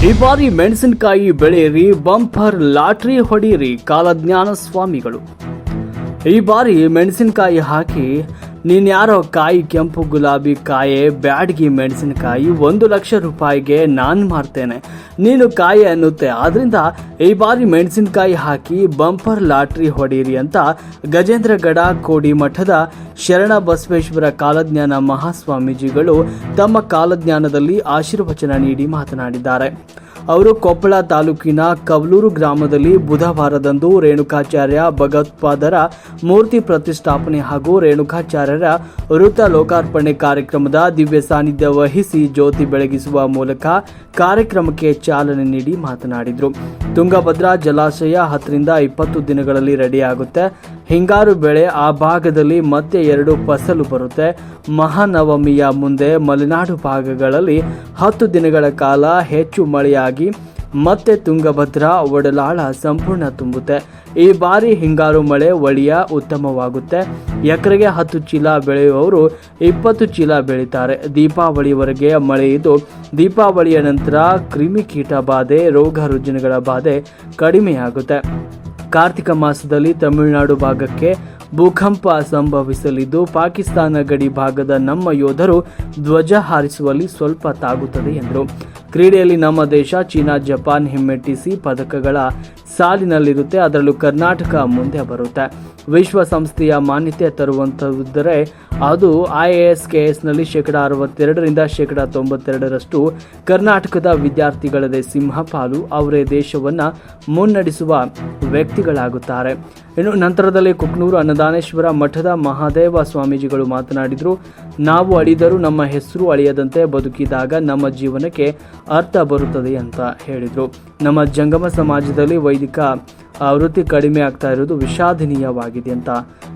ಈ ಬಾರಿ ಮೆಣಸಿನಕಾಯಿ ಬೆಳೆಯಿರಿ ಬಂಪರ್ ಲಾಟ್ರಿ ಹೊಡೆಯಿರಿ ಕಾಲಜ್ಞಾನ ಸ್ವಾಮಿಗಳು ಈ ಬಾರಿ ಮೆಣಸಿನಕಾಯಿ ಹಾಕಿ ನೀನ್ಯಾರೋ ಕಾಯಿ, ಕೆಂಪು ಗುಲಾಬಿ ಕಾಯೆ, ಬ್ಯಾಡ್ಗಿ ಮೆಣಸಿನಕಾಯಿ ಒಂದು ಲಕ್ಷ ರೂಪಾಯಿಗೆ ನಾನು ಮಾರ್ತೇನೆ. ನೀನು ಕಾಯಿ ಅನ್ನುತ್ತೆ, ಆದ್ರಿಂದ ಈ ಬಾರಿ ಮೆಣಸಿನಕಾಯಿ ಹಾಕಿ ಬಂಪರ್ ಲಾಟ್ರಿ ಹೊಡೀರಿ ಅಂತ ಗಜೇಂದ್ರಗಡ ಕೋಡಿ ಮಠದ ಶರಣ ಬಸವೇಶ್ವರ ಕಾಲಜ್ಞಾನ ಮಹಾಸ್ವಾಮೀಜಿಗಳು ತಮ್ಮ ಕಾಲಜ್ಞಾನದಲ್ಲಿ ಆಶೀರ್ವಚನ ನೀಡಿ ಮಾತನಾಡಿದ್ದಾರೆ. ಅವರು ಕೊಪ್ಪಳ ತಾಲೂಕಿನ ಕವಲೂರು ಗ್ರಾಮದಲ್ಲಿ ಬುಧವಾರದಂದು ರೇಣುಕಾಚಾರ್ಯ ಭಗತ್ಪಾದರ ಮೂರ್ತಿ ಪ್ರತಿಷ್ಠಾಪನೆ ಹಾಗೂ ರೇಣುಕಾಚಾರ್ಯರ ವೃತ್ತ ಲೋಕಾರ್ಪಣೆ ಕಾರ್ಯಕ್ರಮದ ದಿವ್ಯ ಸಾನ್ನಿಧ್ಯ ವಹಿಸಿ ಜ್ಯೋತಿ ಬೆಳಗಿಸುವ ಮೂಲಕ ಕಾರ್ಯಕ್ರಮಕ್ಕೆ ಚಾಲನೆ ನೀಡಿ ಮಾತನಾಡಿದರು. ತುಂಗಭದ್ರಾ ಜಲಾಶಯ ಹತ್ತರಿಂದ ಇಪ್ಪತ್ತು ದಿನಗಳಲ್ಲಿ ರೆಡಿಯಾಗುತ್ತೆ. ಹಿಂಗಾರು ಬೆಳೆ ಆ ಭಾಗದಲ್ಲಿ ಮತ್ತೆ ಎರಡು ಫಸಲು ಬರುತ್ತೆ. ಮಹಾನವಮಿಯ ಮುಂದೆ ಮಲೆನಾಡು ಭಾಗಗಳಲ್ಲಿ ಹತ್ತು ದಿನಗಳ ಕಾಲ ಹೆಚ್ಚು ಮಳೆಯಾಗಿ ಮತ್ತೆ ತುಂಗಭದ್ರಾ, ಒಡಲಾಳ ಸಂಪೂರ್ಣ ತುಂಬುತ್ತೆ. ಈ ಬಾರಿ ಹಿಂಗಾರು ಮಳೆ ಒಳಿಯ ಉತ್ತಮವಾಗುತ್ತೆ. ಎಕರೆಗೆ ಹತ್ತು ಚೀಲ ಬೆಳೆಯುವವರು ಇಪ್ಪತ್ತು ಚೀಲ ಬೆಳೀತಾರೆ. ದೀಪಾವಳಿವರೆಗೆ ಮಳೆ ಇದ್ದು, ದೀಪಾವಳಿಯ ನಂತರ ಕ್ರಿಮಿಕೀಟ ಬಾಧೆ ರೋಗ ರುಜಿನಗಳ ಬಾಧೆ ಕಡಿಮೆಯಾಗುತ್ತೆ. ಕಾರ್ತಿಕ ಮಾಸದಲ್ಲಿ ತಮಿಳುನಾಡು ಭಾಗಕ್ಕೆ ಭೂಕಂಪ ಸಂಭವಿಸಲಿದ್ದು, ಪಾಕಿಸ್ತಾನ ಗಡಿ ಭಾಗದ ನಮ್ಮ ಯೋಧರು ಧ್ವಜ ಹಾರಿಸುವಲ್ಲಿ ಸ್ವಲ್ಪ ತಾಗುತ್ತದೆ ಎಂದರು. ಕ್ರೀಡೆಯಲ್ಲಿ ನಮ್ಮ ದೇಶ ಚೀನಾ, ಜಪಾನ್ ಹಿಮ್ಮೆಟ್ಟಿಸಿ ಪದಕಗಳ ಸಾಲಿನಲ್ಲಿರುತ್ತೆ. ಅದರಲ್ಲೂ ಕರ್ನಾಟಕ ಮುಂದೆ ಬರುತ್ತೆ. ವಿಶ್ವಸಂಸ್ಥೆಯ ಮಾನ್ಯತೆ ತರುವಂಥದ್ದರೆ ಅದು ಐ ಎ ಎಸ್ ಕೆ ಎಸ್ನಲ್ಲಿ ಶೇಕಡ ಅರವತ್ತೆರಡರಿಂದ ಶೇಕಡ ತೊಂಬತ್ತೆರಡರಷ್ಟು ಕರ್ನಾಟಕದ ವಿದ್ಯಾರ್ಥಿಗಳದೇ ಸಿಂಹಪಾಲು ಅವರೇ ದೇಶವನ್ನು ಮುನ್ನಡೆಸುವ ವ್ಯಕ್ತಿಗಳಾಗುತ್ತಾರೆ. ಇನ್ನು ನಂತರದಲ್ಲಿ ಕುಕ್ನೂರು ಅನ್ನದಾನೇಶ್ವರ ಮಠದ ಮಹಾದೇವ ಸ್ವಾಮೀಜಿಗಳು ಮಾತನಾಡಿದರು, ನಾವು ಅಳಿದರೂ ನಮ್ಮ ಹೆಸರು ಅಳಿಯದಂತೆ ಬದುಕಿದಾಗ ನಮ್ಮ ಜೀವನಕ್ಕೆ ಅರ್ಥ ಬರುತ್ತದೆ ಅಂತ ಹೇಳಿದರು. ನಮ್ಮ ಜಂಗಮ ಸಮಾಜದಲ್ಲಿ ವೈದಿಕ ಆವೃತ್ತಿ ವೃತ್ತಿ ಕಡಿಮೆ ಆಗ್ತಾ ಇರೋದು ವಿಷಾದನೀಯವಾಗಿದೆ ಅಂತ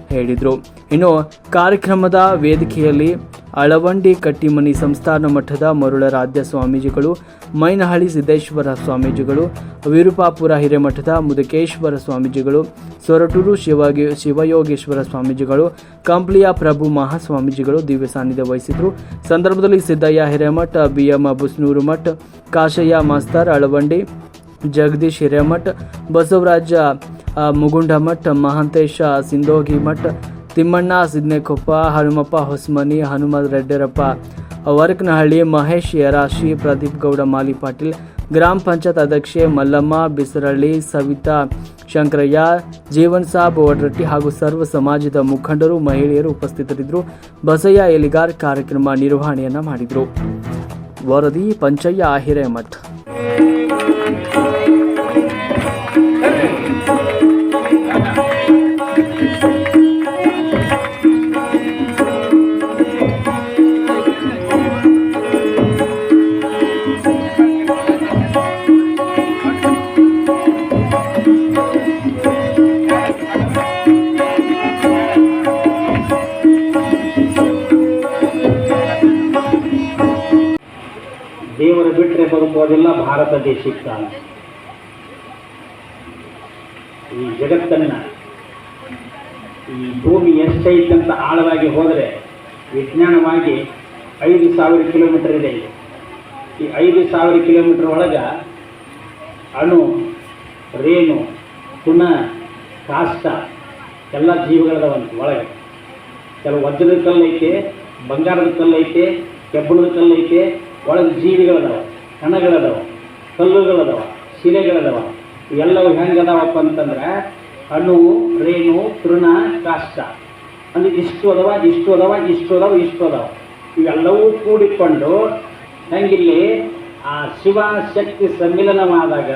ಹೇಳಿದರು. ಇನ್ನು ಕಾರ್ಯಕ್ರಮದ ವೇದಿಕೆಯಲ್ಲಿ ಅಳವಂಡಿ ಕಟ್ಟಿಮನಿ ಸಂಸ್ಥಾನ ಮಠದ ಮರುಳರಾಧ್ಯ ಸ್ವಾಮೀಜಿಗಳು, ಮೈನಹಳ್ಳಿ ಸಿದ್ದೇಶ್ವರ ಸ್ವಾಮೀಜಿಗಳು, ವಿರೂಪಾಪುರ ಹಿರೇಮಠದ ಮುದಕೇಶ್ವರ ಸ್ವಾಮೀಜಿಗಳು, ಸೊರಟೂರು ಶಿವಗಿ ಶಿವಯೋಗೇಶ್ವರ ಸ್ವಾಮೀಜಿಗಳು, ಕಂಪ್ಲಿಯ ಪ್ರಭು ಮಹಾಸ್ವಾಮೀಜಿಗಳು ದಿವ್ಯ ಸಾನ್ನಿಧ್ಯ ವಹಿಸಿದರು. ಸಂದರ್ಭದಲ್ಲಿ Siddaiah Hiremath, B M Busnur Math, Kashayya master, Alavandi Jagadish Hiremath, Basavaraj Mugunda Mugundamath Mahantesh, Sindogi Math, Timmanna, Sidnekoppa, Hanumappa, Hosmani Hanuma ರೆಡ್ಡರಪ್ಪ ವರಕನಹಳ್ಳಿ Mahesh ಯರಾಶಿ Pradeep Gowda, ಮಾಲಿ ಪಾಟೀಲ್, ಗ್ರಾಮ ಪಂಚಾಯತ್ ಅಧ್ಯಕ್ಷೆ ಮಲ್ಲಮ್ಮ, ಬಿಸರಳ್ಳಿ, ಸವಿತಾ ಶಂಕರಯ್ಯ, ಜೀವನ್ ಸಾಬ್ ಒಡ್ರಟ್ಟಿ ಹಾಗೂ ಸರ್ವ ಸಮಾಜದ ಮುಖಂಡರು, ಮಹಿಳೆಯರು ಉಪಸ್ಥಿತರಿದ್ದರು. ಬಸಯ್ಯ ಎಲಿಗಾರ್ ಕಾರ್ಯಕ್ರಮ ನಿರ್ವಹಣೆಯನ್ನು ಮಾಡಿದರು. ವರದಿ, ಪಂಚಯ್ಯ ಹಿರೇಮಠ್. ಬಿಟ್ಟರೆ ಭಾರತ ದೇಶಕ್ಕೆ ತಾನು ಈ ಜಗತ್ತನ್ನ ಈ ಭೂಮಿ ಎಷ್ಟೈತಂತ ಆಳವಾಗಿ ಹೋದರೆ ವಿಜ್ಞಾನವಾಗಿ ಐದು ಸಾವಿರ ಕಿಲೋಮೀಟರ್ ಇದೆ ಈ ಐದು ಸಾವಿರ ಕಿಲೋಮೀಟರ್ ಒಳಗ ಅಣು, ರೇಣು ಪುಣ ಕಾಷ್ಟ ಎಲ್ಲ ಜೀವಿಗಳದವಂತ ಒಳಗೆ. ಕೆಲವು ವಜ್ರದ ಕಲ್ಲೈತೆ ಬಂಗಾರದ ಕಲ್ಲೈತೆ ಕೆಬ್ಬಣದ ಕಲ್ಲೈತೆ ಒಳಗೆ ಜೀವಿಗಳದಾವ. ಕಣಗಳದಾವ, ಕಲ್ಲುಗಳದವ, ಶಿಲೆಗಳದವ, ಇವೆಲ್ಲವು ಹೆಂಗದವಪ್ಪ ಅಂತಂದ್ರೆ ಅಣು, ರೇಣು, ತೃಣ ಕಾಷ್ಟ ಅಂದ್ರೆ ಇಷ್ಟು ಅದಾವ ಇಷ್ಟು ಅದಾವ ಇಷ್ಟು ಅದಾವ ಇಷ್ಟು ಅದಾವ. ಇವೆಲ್ಲವೂ ಕೂಡಿಕೊಂಡು ಹೆಂಗಿಲ್ಲಿ ಆ ಶಿವ ಶಕ್ತಿ ಸಮ್ಮಿಲನವಾದಾಗ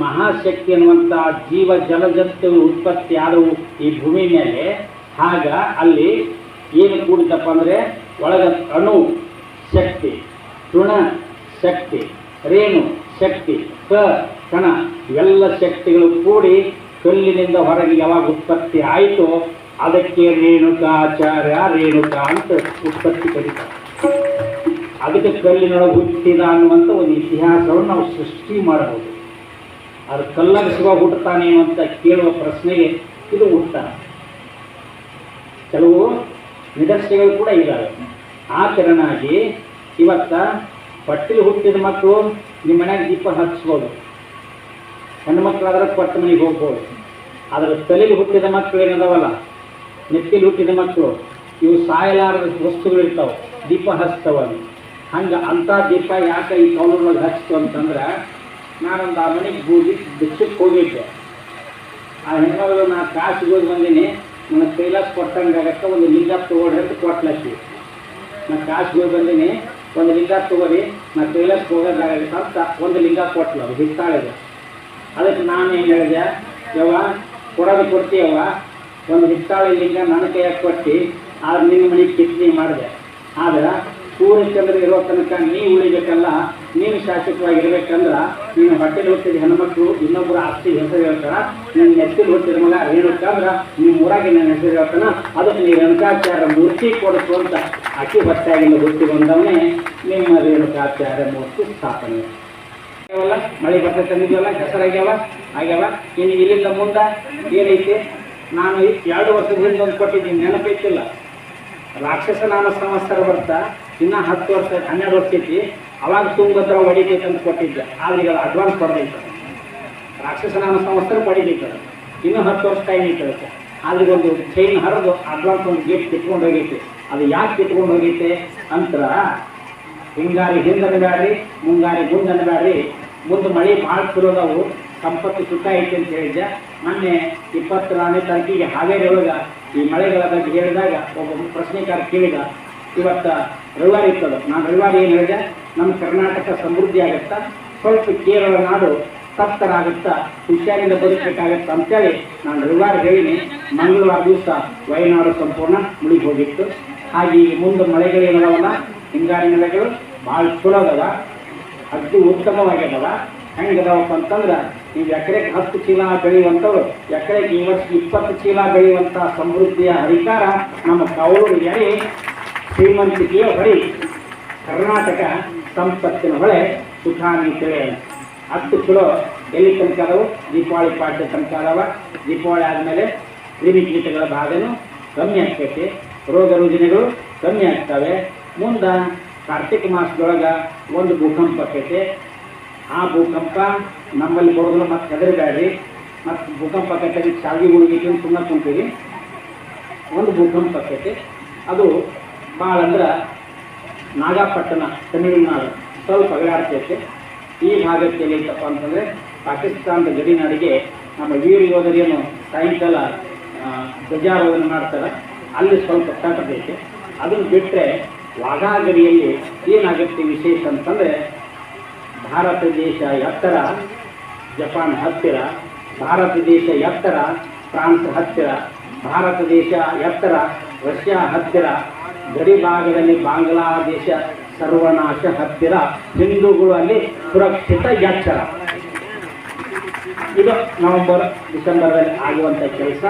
ಮಹಾಶಕ್ತಿ ಅನ್ನುವಂಥ ಜೀವ ಜಲಜಂತು ಉತ್ಪತ್ತಿ ಆದವು ಈ ಭೂಮಿ ಮೇಲೆ. ಆಗ ಅಲ್ಲಿ ಏನು ಕೂಡಿತಪ್ಪ ಅಂದರೆ ಒಳಗ ಅಣು ಶಕ್ತಿ, ತೃಣ ಶಕ್ತಿ. ರೇಣು, ಶಕ್ತಿ ಕ ಕಣ ಇವೆಲ್ಲ ಶಕ್ತಿಗಳು ಕೂಡಿ ಕಲ್ಲಿನಿಂದ ಹೊರಗೆ ಯಾವಾಗ ಉತ್ಪತ್ತಿ ಆಯಿತು ಅದಕ್ಕೆ ರೇಣುಕಾಚಾರ್ಯ, ರೇಣುಕ ಅಂತ ಉತ್ಪತ್ತಿ ಕರೀತಾರೆ. ಅದಕ್ಕೆ ಕಲ್ಲಿನೊಳಗೆ ಹುಟ್ಟಿದ ಅನ್ನುವಂಥ ಒಂದು ಇತಿಹಾಸವನ್ನು ನಾವು ಸೃಷ್ಟಿ ಮಾಡಬಹುದು. ಅದು ಕಲ್ಲಾಗ ಶಿವ ಹುಟ್ಟುತ್ತಾನೆ ಅಂತ ಕೇಳುವ ಪ್ರಶ್ನೆಗೆ ಇದು ಉತ್ತರ. ಕೆಲವು ನಿದರ್ಶನಗಳು ಕೂಡ ಇದ್ದಾವೆ ಆ ತೆರನಾಗಿ ಇವತ್ತ ಪಟ್ಟಿಲಿ ಹುಟ್ಟಿದ ಮಕ್ಕಳು ನಿಮ್ಮ ಮನೆಯಾಗ ದೀಪ ಹಚ್ಬೋದು. ಹೆಣ್ಣು ಮಕ್ಕಳಾದ್ರೆ ಕೊಟ್ಟ ಮನೆಗೆ ಹೋಗ್ಬೋದು. ಆದರೆ ತಲೆಗೆ ಹುಟ್ಟಿದ ಮಕ್ಕಳು ಏನದಾವಲ್ಲ? ನೆತ್ತಿಲಿ ಹುಟ್ಟಿದ ಮಕ್ಕಳು. ಇವು ಸಾಯಲಾರದ ವಸ್ತುಗಳು ಇರ್ತಾವೆ ದೀಪ ಹಚ್ತಾವ ಹಂಗೆ ಅಂಥ ದೀಪ ಯಾಕೆ ಈ ಕೌಲೊಳಗೆ ಹಚ್ತು ಅಂತಂದ್ರೆ, ನಾನೊಂದು ಆ ಮನೆಗೆ ಹೋಗಿ ಬೆಚ್ಚಕ್ಕೆ ಹೋಗಿದ್ದೆ. ಆ ಹೆಣ್ಮಗಳು ನಾ ಕಾಸಿಗೆ ಹೋಗಿ ಬಂದೀನಿ, ನನಗೆ ಕೈಲಾಸ ಕೊಟ್ಟಂಗೆ ಆಗಕ್ಕೆ ಒಂದು ಲಿಂಗ ತೊಗೊಂಡ್ರೆ ಕೊಟ್ಲಕ್ಕಿ. ನಾ ಕಾಸಿಗೆ ಹೋಗಿ ಬಂದೀನಿ ಒಂದು ಲಿಂಗ ತಗೋರಿ, ನಾ ಕೈಲಾಸಕ್ಕೆ ಹೋಗೋದಾಗಲಿ ಅಂತ ಒಂದು ಲಿಂಗ ಕೊಟ್ಲು ಅದು ಅದಕ್ಕೆ ನಾನು ಏನು ಹೇಳಿದೆ, ಯವ್ವ, ಕೊಡೋದು ಕೊಡ್ತೀಯವ್ವ ಒಂದು ಹಿತ್ತಾಳಿ ಲಿಂಗ ನನ್ನ ಕೈಯಾಗ ಕೊಟ್ಟು, ಆದ್ರೆ ನಿನ್ನ ಮನೆಗೆ ಕಿತ್ತಿ ಮಾಡಿದೆ. ಆದ್ರೆ ಸೂರ್ಯಚಂದ್ರ ಇರೋ ತನಕ ನೀ ಉಳಿಬೇಕಲ್ಲ, ನೀನು ಶಾಶ್ವತವಾಗಿರ್ಬೇಕಂದ್ರ ನೀನು ಹೊಟ್ಟೆಲಿ ಹುಟ್ಟಿದ ಹೆಣ್ಮಕ್ಳು ಇನ್ನೊಬ್ಬರ ಆಸ್ತಿ ಹೆಸರು ಹೇಳ್ತಾರ, ನಿನ್ನ ನೆತ್ತಿಲಿ ಹುಟ್ಟಿದ ಮಗ ರೇಣುಕಂದ್ರೆ ನಿಮ್ಮ ಊರಾಗಿ ನನ್ನ ಹೆಸರು ಹೇಳ್ತಾನ, ಅದಕ್ಕೆ ನೀವು ರೇಣುಕಾಚಾರ್ಯ ಮೂರ್ತಿ ಕೊಡಿಸು ಅಂತ ಅಕ್ಕಿ ಹೊತ್ತಾಗಿಂದ ಹುಟ್ಟಿ ಬಂದವನೇ ನಿಮ್ಮ ರೇಣುಕಾಚಾರ್ಯ ಮೂರ್ತಿ ಸ್ಥಾಪನೆ. ಆಗ್ಯಾವಲ್ಲ? ಮಳೆ ಬರ್ತೈತೆ ತಂದಿದ್ವಲ್ಲ? ಹೆಸರಾಗ್ಯಾವ ಆಗ್ಯಾವ? ಇನ್ನು ಇಲ್ಲಿಂದ ಮುಂದೆ ಏನೈತಿ? ನಾನು ಎರಡು ವರ್ಷದ ಹಿಂದೆ ಒಂದು ಕೊಟ್ಟಿದ್ದೀನಿ, ನೆನಪೈತಿಲ್ಲ. ರಾಕ್ಷಸ ನಾಮ ಸಂವತ್ಸರ ಬರ್ತಾ ಇನ್ನ ಹತ್ತು ವರ್ಷ, ಹನ್ನೆರಡು ವರ್ಷ ಐತಿ. ಅವಾಗ ತುಂಗಭದ್ರ ಹೊಡಿತೈತೆ ಅಂತ ಕೊಟ್ಟಿದ್ದೆ. ಆದ್ರೆ ಈಗ ಅಡ್ವಾನ್ಸ್ ಕೊಡಬೇಕು ರಾಕ್ಷಸ ನಾಮ ಸಂವತ್ಸರ ಪಡಿಬೇಕು. ಇನ್ನೂ ಹತ್ತು ವರ್ಷ ಟೈಮ್ ಅದಕ್ಕೆ. ಆದ್ರೆ ಒಂದು ಚೈನ್ ಹರಿದು ಅಡ್ವಾನ್ಸ್ ಒಂದು ಗೇಟ್ ಕಿತ್ಕೊಂಡು ಹೋಗೈತೆ. ಅದು ಯಾಕೆ ಇಟ್ಕೊಂಡು ಹೋಗೈತೆ ಅಂತ ಹಿಂಗಾರಿ ಹಿಂದನ ಬ್ಯಾಡ್ರಿ, ಮುಂಗಾರಿ ಮುಂದನ ಬ್ಯಾಡ್ರಿ. ಮುಂದೆ ಮಳೆ ಭಾಳ ಸುರೋದವು ಸಂಪತ್ತು ಸುತ್ತ ಐತೆ ಅಂತ ಹೇಳಿದ್ದೆ. ಮೊನ್ನೆ ಇಪ್ಪತ್ತನೇ ತಾರೀಕಿಗೆ ಹಾವೇರಿ ಒಳಗೆ ಈ ಮಳೆಗಳ ಬಗ್ಗೆ ಹೇಳಿದಾಗ ಒಬ್ಬ ಪ್ರಶ್ನೆಕಾರ ಕೇಳಿದ. ಇವತ್ತ ರವಿವಾರ ಇರ್ತದೆ. ನಾನು ರವಿವಾರ ಏನು ಹೇಳಿದೆ? ನಮ್ಮ ಕರ್ನಾಟಕ ಸಮೃದ್ಧಿ ಆಗುತ್ತಾ? ಸ್ವಲ್ಪ ಕೇರಳ ನಾಡು ತಪ್ತರಾಗುತ್ತಾ? ಹುಷಾರಿಂದ ಬದುಕಬೇಕಾಗತ್ತಾ ಅಂತೇಳಿ ನಾನು ರವಿವಾರ ಹೇಳಿನಿ. ಮಂಗಳವಾರ ದಿವಸ ವಯನಾಡು ಸಂಪೂರ್ಣ ಮುಳುಗಿ ಹೋಗಿತ್ತು. ಹಾಗೆ ಮುಂದೆ ಮಳೆಗಳು ಏನದಾವಲ್ಲ? ಹಿಂಗಾರಿ ಮಳೆಗಳು ಭಾಳ ಚಲೋ ಅದಾವ. ಅತಿ ಉತ್ತಮವಾಗ್ಯದವ ಹೆಂಗದವಪ್ಪ ಅಂತಂದ್ರೆ ಈ ಎಕರೆಗೆ ಹತ್ತು ಚೀಲ ಬೆಳೆಯುವಂಥವ್ರು, ಎಕರೆಗೆ ಈ ವರ್ಷ ಇಪ್ಪತ್ತು ಚೀಲ ಬೆಳೆಯುವಂಥ ಸಮೃದ್ಧಿಯ ಅಧಿಕಾರ ನಮ್ಮ ಎಡೆ ಶ್ರೀಮಂತಿಕೆಯ ಬಳಿ ಕರ್ನಾಟಕ ಸಂಪತ್ತಿನ ಹೊಳೆ ಸುಖಾನಿ ಕೆಳೆ. ಹತ್ತು ಕಿಲೋ ಎಲ್ಲಿ ತನಕ ಅದಾವು? ದೀಪಾವಳಿ ಪಾಠ್ಯ ತನಕ ಅದಾವ? ದೀಪಾವಳಿ ಆದಮೇಲೆ ಕ್ರಿಮಿಕೀಟಗಳ ಬಾಧೆನೂ ಕಮ್ಮಿ ಆಗ್ತೈತಿ. ರೋಗ ರುಜಿನಗಳು ಕಮ್ಮಿ ಆಗ್ತವೆ. ಮುಂದೆ ಕಾರ್ತಿಕ ಮಾಸದೊಳಗೆ ಒಂದು ಭೂಕಂಪ ಆಕೈತಿ ಆ ಭೂಕಂಪ ನಮ್ಮಲ್ಲಿ ಬರೋದನ್ನು ಮತ್ತೆ ಹೆದರಬೇಡ್ರಿ. ಮತ್ತು ಭೂಕಂಪ ಆಕೈತಿ ಶಾವಿಗೆ ಹುಡುಗಿಟ್ಟು ಸುಮ್ಮನೆ ಕುಂತೀವಿ ಒಂದು ಭೂಕಂಪ ಆಕೈತಿ ಅದು ಭಾಳ ಅಂದ್ರೆ ನಾಗಪಟ್ಟಣ, ತಮಿಳುನಾಡು. ಸ್ವಲ್ಪ ಅಗಲಾಡ್ತೈತೆ ಈ ಭಾಗಕ್ಕೆ ಏನೈತಪ್ಪ ಅಂತಂದರೆ ಪಾಕಿಸ್ತಾನದ ಗಡಿನಾಡಿಗೆ ನಮ್ಮ ವೀರ ಯೋಧರೇನು ಸಾಯಂಕಾಲ ಧ್ವಜಾರೋಹಣ ಮಾಡ್ತಾರೆ. ಅಲ್ಲಿ ಸ್ವಲ್ಪ ತಟ್ಟದೈತೆ ಅದನ್ನು ಬಿಟ್ಟರೆ ವಾಘಾ ಗಡಿಯಲ್ಲಿ ಏನಾಗುತ್ತೆ ವಿಶೇಷ ಅಂತಂದರೆ ಭಾರತ ದೇಶ ಎತ್ತರ, ಜಪಾನ್ ಹತ್ತಿರ, ಭಾರತ ದೇಶ ಎತ್ತರ, ಫ್ರಾನ್ಸ್ ಹತ್ತಿರ, ಭಾರತ ದೇಶ ಎತ್ತರ, ರಷ್ಯಾ ಹತ್ತಿರ ಗಡಿ ಭಾಗದಲ್ಲಿ ಬಾಂಗ್ಲಾದೇಶ ಸರ್ವನಾಶ ಹತ್ತಿರ. ಹಿಂದೂಗಳು ಅಲ್ಲಿ ಸುರಕ್ಷಿತ ಎಚ್ಚರ. ಇದು ನವೆಂಬರ್ ಡಿಸೆಂಬರ್ದಲ್ಲಿ ಆಗುವಂಥ ಕೆಲಸ.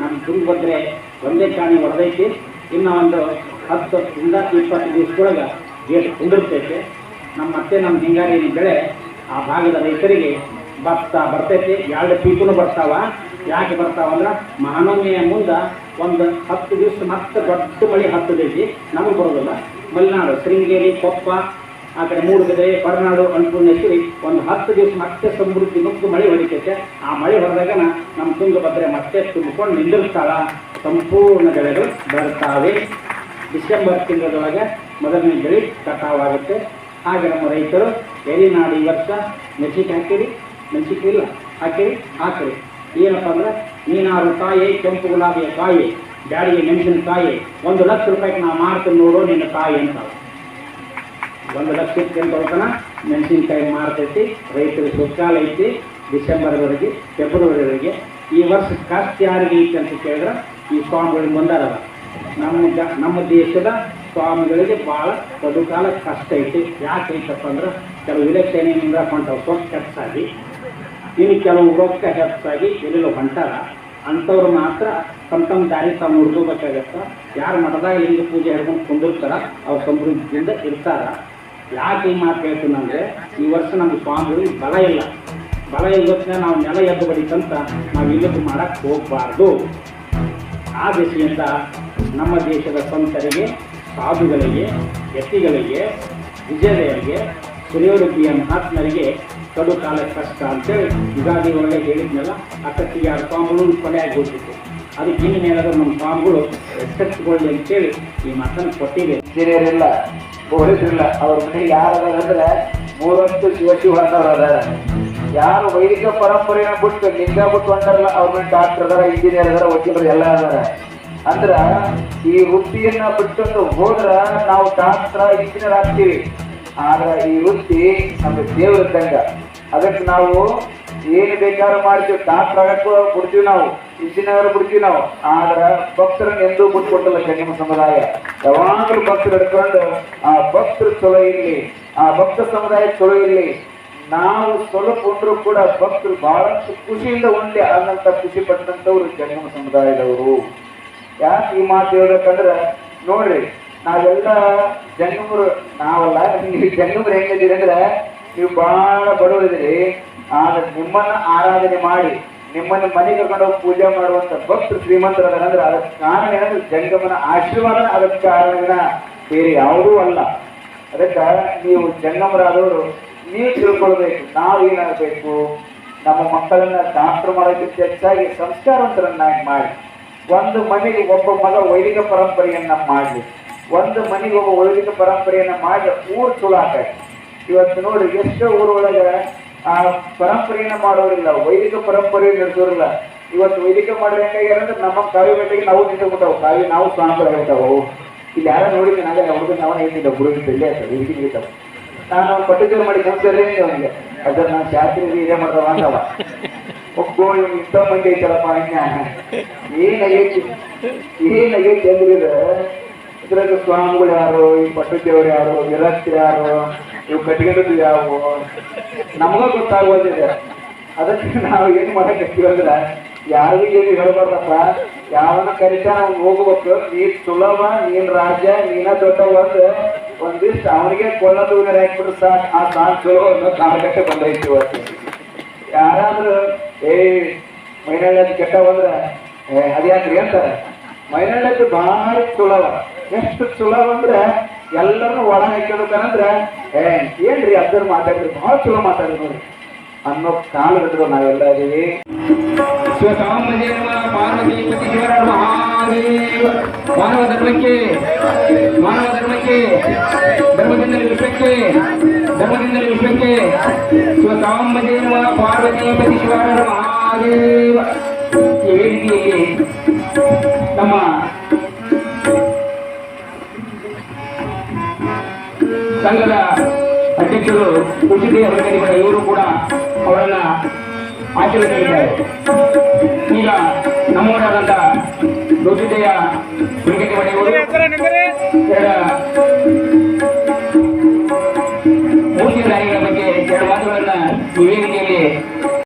ನಮ್ಮ ತುಂಗಭದ್ರೆ ಒಂದೇ ಕಾಣಿ ಹೊಡೆದೈತಿ ಇನ್ನು ಒಂದು ಹತ್ತರಿಂದ ಇಪ್ಪತ್ತು ದಿವಸದೊಳಗೆ ಗೇಟ್ ಕುಂದಿರ್ತೈತೆ. ನಮ್ಮ ಮತ್ತೆ ನಮ್ಮ ಹಿಂಗಾರಿನ ಬೆಳೆ ಆ ಭಾಗದ ರೈತರಿಗೆ ಬರ್ತಾ ಬರ್ತೈತಿ. ಎರಡು ಪೀಕುನು ಬರ್ತಾವ. ಯಾಕೆ ಬರ್ತಾವಂದ್ರೆ ಮಹಾನವಮಿಯ ಮುಂದೆ ಒಂದು ಹತ್ತು ದಿವಸ ಮತ್ತೆ ದೊಡ್ಡ ಮಳೆ ಹತ್ತದೈತಿ. ನಮಗೆ ಬರೋದಿಲ್ಲ. ಮಲೆನಾಡು, ಶೃಂಗೇರಿ, ಕೊಪ್ಪ, ಆ ಕಡೆ ಮೂಡುಬಿದ್ರೆ ಹೊರನಾಡು ಅನ್ನಪೂರ್ಣೇಶ್ವರಿ ಒಂದು ಹತ್ತು ದಿವಸ ಮತ್ತೆ ಸಮೃದ್ಧಿ ಮುಕ್ತ ಮಳೆ ಹೊಡಿತೈತೆ. ಆ ಮಳೆ ಹೊಡೆದಾಗ ನಮ್ಮ ತುಂಗಭದ್ರೆ ಮತ್ತೆ ತುಂಬಿಕೊಂಡು ನಿಂದಿರ್ತಾಳ ಸಂಪೂರ್ಣ ಬೆಳೆಗಳು ಬರ್ತಾವೆ ಡಿಸೆಂಬರ್ ತಿಂಗಳೊಳಗೆ ಮೊದಲನೇ ಬೆಳೆ ಕಟಾವಾಗುತ್ತೆ. ಹಾಗೆ ನಮ್ಮ ರೈತರು ಎರಿನಾಡು ಈ ವರ್ಷ ಮೆಣಸಿಗೆ ಹಾಕಿರಿ. ಮೆಣಸಿಗೆ ಇಲ್ಲ, ಹಾಕಿರಿ ಹಾಕಿರಿ. ಏನಪ್ಪ ಅಂದ್ರೆ, ನೀನಾರು ತಾಯಿ, ಕೆಂಪು ಗುಲಾಬಿಯ ಕಾಯಿ ಬ್ಯಾಡಿಗೆ ಮೆಣಸಿನಕಾಯಿ ಒಂದು ಲಕ್ಷ ರೂಪಾಯಿಗೆ ನಾ ಮಾರ್ತೀನಿ ನೋಡು ನಿನ್ನ ತಾಯಿ ಅಂತ. ಒಂದು ಲಕ್ಷಕ್ಕೆ ಅಂತ ಮೆಣಸಿನಕಾಯಿ ಮಾರ್ತೈತಿ, ರೈತರು ಸುತ್ತಾಲ ಐತಿ, ಡಿಸೆಂಬರ್ವರೆಗೆ, ಫೆಬ್ರವರಿವರೆಗೆ. ಈ ವರ್ಷ ಕಷ್ಟ ಯಾರಿಗೆ ಐತಿ ಅಂತ ಕೇಳಿದ್ರೆ, ಈ ಸ್ವಾಮಿಗಳಿಗೆ ಬಂದಾರಲ್ಲ. ನಮ್ಮ ಜ, ನಮ್ಮ ದೇಶದ ಸ್ವಾಮಿಗಳಿಗೆ ಭಾಳ ಬದುಕಾಲ ಕಷ್ಟ ಐತಿ. ಯಾಕೆ ಐತಪ್ಪ ಅಂದ್ರೆ, ಕೆಲವು ಇಲೆಕ್ಷನಿಂದ ಕೊಂಡವು ಸ್ವಲ್ಪ ಹೆಚ್ಚಾಗಿ ಇನ್ನು ಕೆಲವು ರೊಕ್ಕ ಹೆಚ್ಚಾಗಿ ಎಲ್ಲೆಲ್ಲೋ ಹೊಂಟಾರ ಅಂಥವ್ರು ಮಾತ್ರ ತಮ್ಮ ತಮ್ಮ ದಾರಿ ತಾವು ನೋಡ್ಕೋಬೇಕಾಗತ್ತ ಯಾರು ಮಠದಾಗ ಲಿಂಗ ಪೂಜೆ ಹಿಡ್ಕೊಂಡು ಕುಂದಿರ್ತಾರ, ಅವ್ರು ಸಮೃದ್ಧಿಯಿಂದ ಇರ್ತಾರ. ಯಾಕೆ ಈ ಮಾತು ಹೇಳ್ತೀನಿ ಅಂದರೆ, ಈ ವರ್ಷ ನಮ್ಮ ಸ್ವಾಮಿಗಳು ಬಲ ಇಲ್ಲ. ಬಲ ಇಲ್ಲದಕ್ಕೆ ನಾವು ನೆಲ ಎದ್ದು ಬಡಿತಂತ ನಾವು ಇಲ್ಲದ್ದು ಮಾಡಕ್ಕೆ ಹೋಗಬಾರ್ದು. ಆ ದಿಶೆಯಿಂದ ನಮ್ಮ ದೇಶದ ಸಂತರಿಗೆ, ಸಾಧುಗಳಿಗೆ, ಯತಿಗಳಿಗೆ ವಿಜಯರಿಗೆ ಹಿರಿಯರುಪಿಯ ಮಹಾತ್ಮರಿಗೆ ಕಡು ಕಾಲ ಕಷ್ಟ ಅಂತೇಳಿ ಯುಗಾದಿ ಒಳಗೆ ಹೇಳಿದ್ನಲ್ಲ, ಅಕ್ಕತ್ತಿಗೆ ಆ ಸ್ವಾಮಿಗಳು ಕೊನೆಯಾಗಿ ಹೋಗ್ತಿತ್ತು ಅದಕ್ಕೆ ಇನ್ನು ನಮ್ಮ ಸ್ವಾಮಿಗಳು ಎಚ್ಚೆತ್ತುಕೊಳ್ಳಿ ಅಂತೇಳಿ ಈ ಮಾತನ್ನು ಕೊಟ್ಟಿದೆ. ಹಿರಿಯರಿಲ್ಲ, ಪೊಲೀಸರಿಲ್ಲ, ಅವ್ರ ಮನೆಗೆ ಯಾರು ಅದಾರ ಮೂರಷ್ಟು ಶಿವ ಶಿವ ಅನ್ನೋರು ಅದಾರ. ಯಾರು ವೈದಿಕ ಪರಂಪರೆಯನ್ನು ಬಿಟ್ಟು ಲಿಂಗ ಬಿಟ್ಟು ಹೊಂಟಾರಲ್ಲ ಅವ್ರ ಮನೆ ಡಾಕ್ಟರ್ ಅದಾರ ಇಂಜಿನಿಯರ್ ಅದಾರ, ವಕೀಲರು ಎಲ್ಲ ಅದಾರ. ಅಂದ್ರ ಈ ವೃತ್ತಿಯನ್ನ ಬಿಟ್ಟು ಹೋದ್ರ ನಾವು ಡಾಕ್ಟರ್ ಇಂಜಿನಿಯರ್ ಆಗ್ತೀವಿ. ಆದ್ರ ಈ ವೃತ್ತಿ ನಮ್ಗೆ ದೇವ್ರ ಇದ್ದಂಗ. ಅದಕ್ಕೆ ನಾವು ಏನು ಬೇಕಾದ್ರೂ ಮಾಡ್ತೀವಿ, ಡಾಕ್ಟರ್ ಆಗಕ್ಕೂ ಬಿಡ್ತೀವಿ ನಾವು ಇಂಜಿನಿಯರ್ ಬಿಡ್ತೀವಿ ನಾವು. ಆದ್ರೆ ಭಕ್ತರನ್ನ ಎಂದೂ ಬಿಟ್ಕೊಟ್ಟಲ್ಲ ಜಂಗಮ ಸಮುದಾಯ. ಯಾವಾಗಲೂ ಭಕ್ತರು ಹಿಡ್ಕೊಂಡು, ಆ ಭಕ್ತರು ಚಲೋ ಇರಲಿ, ಆ ಭಕ್ತ ಸಮುದಾಯ ಚಲೋ ಇರಲಿ. ನಾವು ಸ್ವಲ್ಪ ಉಂಡ್ರು ಕೂಡ ಭಕ್ತರು ಬಹಳಷ್ಟು ಖುಷಿಯಿಂದ ಉಂಡೆ ಆದಂತ ಖುಷಿ ಪಟ್ಟಂತವ್ರು ಜಂಗಮ ಸಮುದಾಯದವರು. ಯಾಕೆ ಈ ಮಾತು ಹೇಳ್ಬೇಕಂದ್ರೆ, ನೋಡ್ರಿ, ನಾವೆಲ್ಲ ಜಂಗಮರು ನಾವಲ್ಲ, ನೀವು ಜಂಗಮರು ಹೆಂಗಿದ್ದೀರಿ ಅಂದ್ರೆ ನೀವು ಬಹಳ ಬಡವರಿದ್ರಿ ಆದ್ರೆ ನಿಮ್ಮನ್ನ ಆರಾಧನೆ ಮಾಡಿ, ನಿಮ್ಮನ್ನ ಮನೆ ಕರ್ಕೊಂಡು ಹೋಗಿ ಪೂಜೆ ಮಾಡುವಂತ ಭಕ್ತರು ಶ್ರೀಮಂತರ ಅಂದ್ರೆ ಅದಕ್ಕೆ ಕಾರಣ ಏನಂದ್ರೆ ಜಂಗಮನ ಆಶೀರ್ವಾದ ಅದಕ್ಕೆ ಕಾರಣ ಬೇರೆ ಯಾವುದೂ ಅಲ್ಲ. ಅದಕ್ಕೆ ನೀವು ಜಂಗಮರಾದವರು ನೀವು ತಿಳ್ಕೊಳ್ಬೇಕು, ನಾವು ಏನಾಗಬೇಕು, ನಮ್ಮ ಮಕ್ಕಳನ್ನ ಡಾಕ್ಟರ್ ಮಾಡೋದಕ್ಕೆ ಹೆಚ್ಚಾಗಿ ಸಂಸ್ಕಾರವಂತರನ್ನಾಗಿ ಮಾಡಿ, ಒಂದು ಮನೆಗೆ ಒಬ್ಬ ಮಗ ವೈದಿಕ ಪರಂಪರೆಯನ್ನ ಮಾಡಲಿ. ಒಂದು ಮನೆಗೆ ಒಬ್ಬ ವೈದಿಕ ಪರಂಪರೆಯನ್ನು ಮಾಡಿ ಊರು ಆಕೈತಿ. ಇವತ್ತು ನೋಡಿ, ಎಷ್ಟೋ ಊರೊಳಗೆ, ಆ, ಪರಂಪರೆಯನ್ನು ಮಾಡೋರಿಲ್ಲ, ವೈದಿಕ ಪರಂಪರೆ ನಡೆಸೋರಿಲ್ಲ. ಇವತ್ತು ವೈದಿಕ ಮಾಡಿದ್ರೆ ಹೆಂಗಾಗ್ಯಾರಂದ್ರೆ ನಮ್ಮ ಕಾವ್ಯ ಬೆಟ್ಟಿಗೆ ನಾವು ನಿಂತುಬಿಟ್ಟಾವು ಕಾವ್ಯ ನಾವು ಸ್ವಾಮಿಗಳಾಗ್ಬಿಟ್ಟಾವು ಇಲ್ಲಿ ಯಾರೋ ನೋಡಿದ್ರೆ ಅಂದರೆ ಅವ್ರಿಗೆ ನಾವು ಹೇಳ್ತಿದ್ದ ಗುರು ಬೆಳ್ಳಿ ಆಗ್ತದೆ ಹೇಳ್ತಾವೆ ನಾನು ಪಟ್ಟಿದ್ದೇವೆ ಮಾಡಿ ನಮ್ಸಲ್ಲೇ ಅವನಿಗೆ. ಅದನ್ನು ನಾನು ಶಾಸ್ತ್ರಿ ಇದೇ ಮಾಡ್ದವ ಒಬ್ಬೋ ಇವ್ ಇಂಥ ಮಂದಿ ಐತಲ್ಲಪ್ಪ ಐತಿ ಏನಾಗೈತಿ ಏನಾಗೈತಿ ಅಂದ್ರೆ ಇದು ಇದ್ರಾಗ ಸ್ವಾಮಿಗಳು ಯಾರು? ಈ ಪಟ್ಟದೇವರು ಯಾರು? ವಿರಕ್ತಿ ಯಾರು? ಇವು ಕಟ್ಟಿಗೆದ್ದು ಯಾವು ನಮಗೂ ಗೊತ್ತಾಗೋದಿದೆ. ಅದಕ್ಕೆ ನಾವು ಏನು ಮಾಡಕ್ಕೆ ಅಂದ್ರೆ, ಯಾರಿಗೂ ಏನು ಹೇಳ್ಬಾರ್ದಪ್ಪ. ಯಾವನ್ನ ಕರಿತ ನಾವು ಹೋಗ್ಬೇಕು. ನೀ ಸುಲಭ, ನೀನ್ ರಾಜ್ಯ ನೀನ ದೊಡ್ಡವ ಒಂದು ಒಂದಿಷ್ಟು ಅವನಿಗೆ ಕೊಲ್ಲದು ಹಾಕ್ಬಿಟ್ಟು ಸಾಕು. ಆ ಸಾಕು ಅನ್ನೋ ಕಾಲಘಟ್ಟ ಬಂದೈತಿ ಇವತ್ತು. ಯಾರಾದ್ರೂ ಏ ಮೈನಾಳಿ ಕೆಟ್ಟ ಬಂದ್ರ ಏ ಅದ್ಯಾಕ್ರಿ ಅಂತಾರೆ. ಮೈನಾಳಿ ಬಹಳ ಸುಲಭ ಎಷ್ಟು ಸುಲಭ ಅಂದ್ರೆ ಎಲ್ಲರನ್ನು ಒಳ ಹಾಕಿಡ್ಬೇಕಂದ್ರೆ ಏ, ಏನ್ರಿ ಅದ್ರ ಮಾತಾಡ್ರಿ ಬಹಳ ಚಲೋ ಮಾತಾಡ್ರಿ ನೋಡಿ ಅನ್ನೋ ಕಾಲಘಟ್ಟಗಳು ನಾವೆಲ್ಲ ಇದೀವಿ. ಪಾರ್ವತಿ ಮಹಾದೇವ. ಮಾನವ ಧರ್ಮಕ್ಕೆ ಮಾನವ ಧರ್ಮಕ್ಕೆ, ಧರ್ಮದಿಂದ ವಿಶ್ವಕ್ಕೆ ಧರ್ಮದಿಂದ ವಿಶ್ವಕ್ಕೆ ಸ್ವಸಾಂಬದೇವ ಪಾರ್ವತಿ ಪತಿಶ್ವರ ಮಹಾದೇವ. ಈ ನಮ್ಮ ಸಂಘದ ಅಧ್ಯಕ್ಷರು ಉಚಿತ ಅವರಿಗೆ ಇವರು ಕೂಡ ಅವರನ್ನ ಆಶೀರ್ವದಿಸಿದ್ದಾರೆ. ಈಗ ನಮ್ಮವರಾದಂಥ ರುಚಿತೆಯ ಮನೆಯವರು